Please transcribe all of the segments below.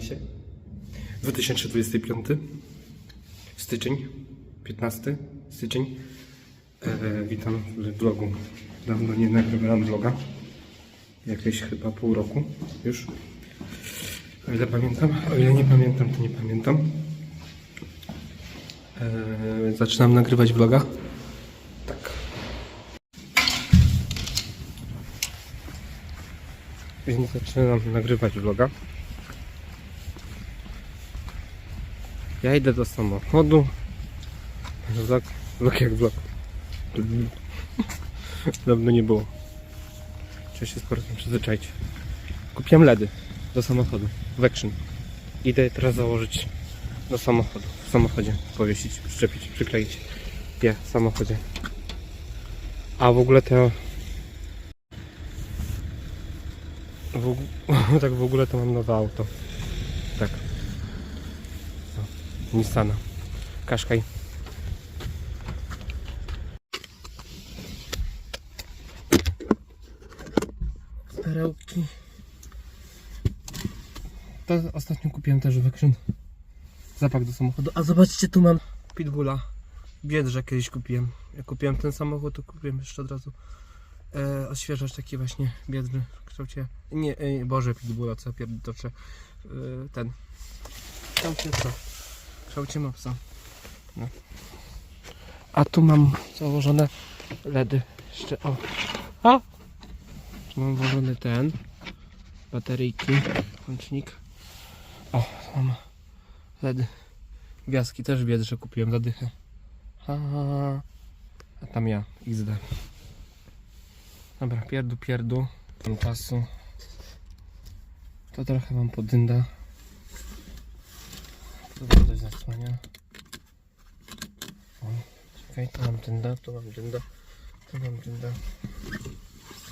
się. 2025 styczeń, 15 styczeń. E, witam w vlogu. Dawno nie nagrywałem vloga. Jakieś chyba pół roku już. O ile pamiętam, o ile nie pamiętam, to nie pamiętam. E, zaczynam nagrywać vloga. Tak. Więc zaczynam nagrywać vloga. Ja idę do samochodu. Vlog, vlog jak vlog. Dawno nie było. Trzeba się skoro tym przyzwyczaić. Kupiłem LEDy do samochodu. W Action. Idę teraz założyć do samochodu. W samochodzie powiesić, przyczepić, przykleić je w samochodzie. A w ogóle to w, tak w ogóle to mam nowe auto. Tak. Nissana. Kaszkaj. Perełki. To ostatnio kupiłem też w Action. Zapak do samochodu. A zobaczcie, tu mam Pitbulla. Biedrze kiedyś kupiłem. Jak kupiłem ten samochód, to kupiłem jeszcze od razu e, taki właśnie biedny w kształcie. Nie, e, Boże, Pitbulla, co ja pierdoczę. E, ten. W kształcie co? W kształcie mopsa. No. A tu mam założone LEDy. Jeszcze o. A! Tu mam włożony ten. Bateryjki. Łącznik. O, mam LEDy. Gwiazdki też wiedzę, że kupiłem za dychę. Ha. A tam ja, XD. Dobra, pierdu, pierdu. Mam czasu. To trochę mam podynda. Tu wam coś zasłania. O, czekaj, tu mam dynda, tu mam dynda, tu mam dynda.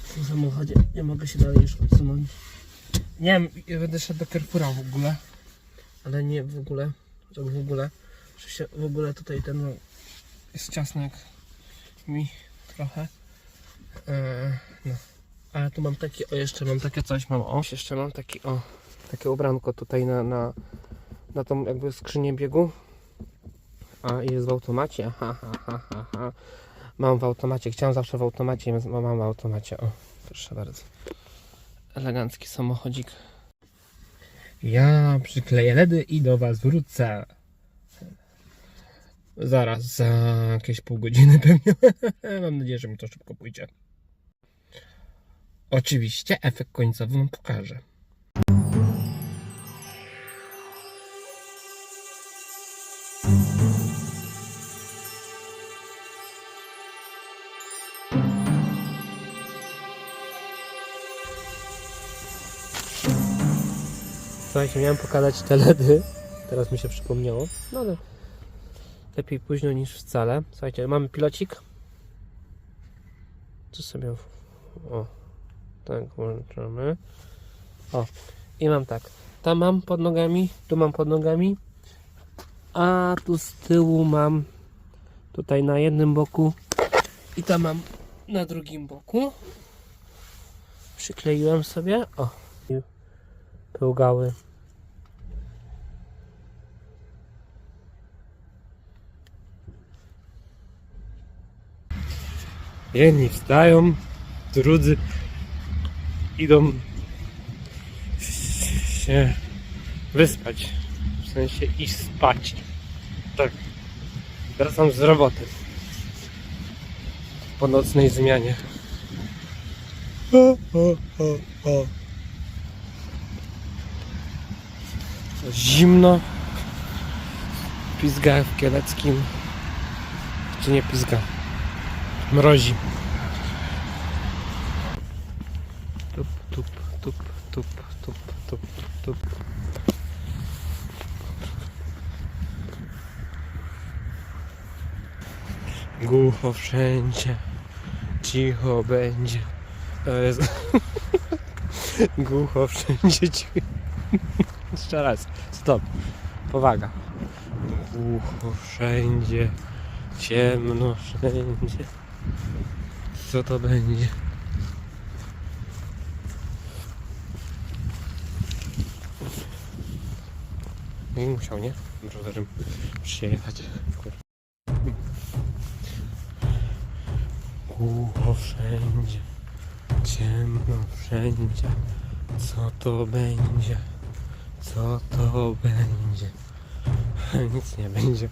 W tym samochodzie nie mogę się dalej już odsunąć. Nie wiem, ja będę szedł do Carrefoura w ogóle. Ale nie w ogóle, tak w ogóle. Się w ogóle tutaj ten no, jest ciasno jak mi trochę. Eee, no. A tu mam taki, o jeszcze mam takie coś, mam o. Jeszcze mam taki, o, takie ubranko tutaj na, na, na tą jakby skrzynię biegu. A jest w automacie, ha, ha, ha, ha. Mam w automacie, chciałem zawsze w automacie, więc mam w automacie, o, proszę bardzo. Elegancki samochodzik. Ja przykleję LEDy i do Was wrócę. Zaraz, za jakieś pół godziny pewnie. Mam nadzieję, że mi to szybko pójdzie. Oczywiście efekt końcowy Wam pokażę. Słuchajcie, miałem pokazać te LEDy. Teraz mi się przypomniało. No ale lepiej późno niż wcale. Słuchajcie, mamy pilocik. Tu sobie. O, tak włączamy. O, i mam tak. Tam mam pod nogami, tu mam pod nogami. A tu z tyłu mam tutaj na jednym boku i tam mam na drugim boku. Przykleiłem sobie. O, i pyłgały. Jedni wstają, drudzy idą się wyspać. W sensie iść spać. Tak. Wracam z roboty. Po nocnej zmianie. O, o, o, o. Zimno. Pizga w Kieleckim. Czy nie pizga? Mrozi. Tup, tup, tup, tup, tup, tup, tup. Głucho wszędzie, cicho będzie. Głucho wszędzie, cicho. Jeszcze raz, stop. Powaga. Głucho wszędzie, ciemno wszędzie. Co to będzie? I musiał, nie? Rowerem przyjechać. Głucho wszędzie, ciemno wszędzie. Co to będzie? Co to będzie? Nic nie będzie.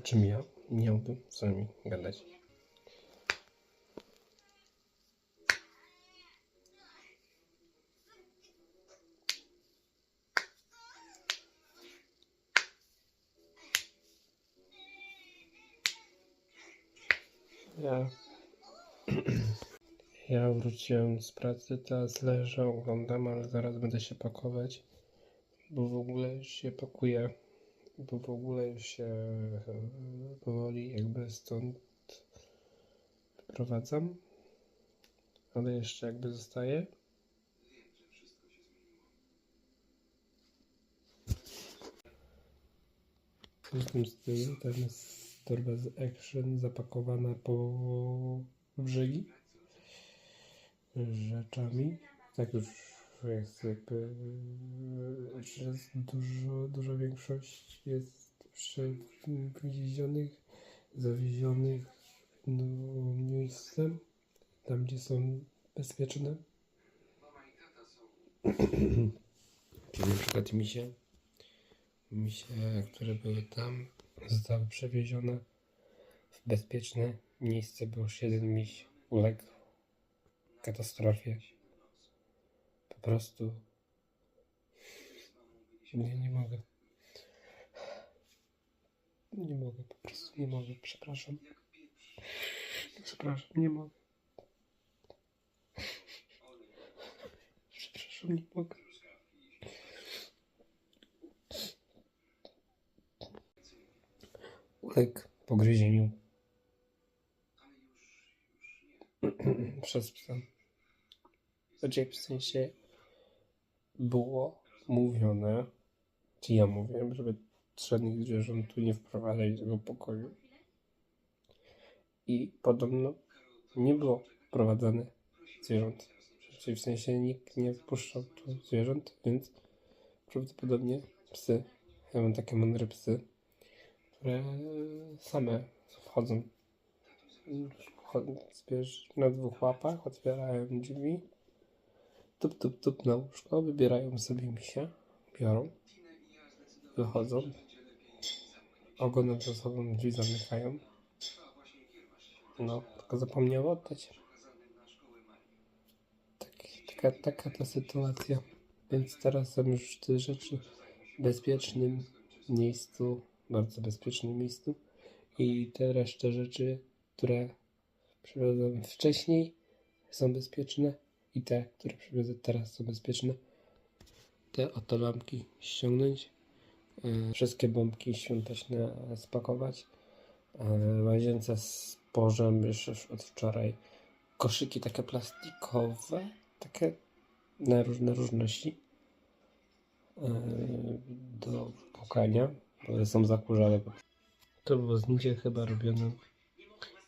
O czym ja miałbym z wami gadać? Ja. Ja wróciłem z pracy, teraz leżę, oglądam, ale zaraz będę się pakować bo w ogóle się pakuję, bo w ogóle się e, powoli jakby stąd wyprowadzam, ale jeszcze jakby zostaje. Jestem z tyłu, tam jest torba z Action zapakowana po brzegi rzeczami. Tak już jest jakby, jest dużo, duża większość jest przewiezionych, zawiezionych no, miejscem, tam gdzie są bezpieczne. Czyli na przykład misie, misie, które były tam, zostały przewiezione w bezpieczne miejsce, bo już jeden miś uległ katastrofie. Po prostu. Nie, nie mogę. Nie mogę, po prostu nie mogę. Przepraszam. Przepraszam, nie mogę. Przepraszam, nie mogę. Uległ pogryzieniu przez psa. Znaczy w sensie było mówione, czy ja mówiłem, żeby żadnych zwierząt tu nie wprowadzać do tego pokoju. I podobno nie było wprowadzane zwierząt. Czyli w sensie nikt nie wpuszczał tu zwierząt, więc prawdopodobnie psy, ja mam takie mądre psy, które same wchodzą. Na dwóch łapach, otwierają drzwi, tup, tup, tup na łóżko, wybierają sobie misia, biorą, wychodzą, ogonem za sobą drzwi zamykają. No, tylko zapomniał oddać. Tak, taka, taka ta sytuacja. Więc teraz są już te rzeczy w bezpiecznym miejscu, bardzo bezpiecznym miejscu. I te resztę rzeczy, które przywiozłem wcześniej, są bezpieczne. I te, które przywiozę teraz, są bezpieczne. Te oto lampki ściągnąć. e, Wszystkie bombki świąteczne spakować. E, Łazience z porzem już, od wczoraj. Koszyki takie plastikowe, takie na różne różności e, do płukania, bo są zakurzane. To było zdjęcie chyba robione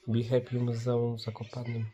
Be Happy Muzeum w Zakopanym.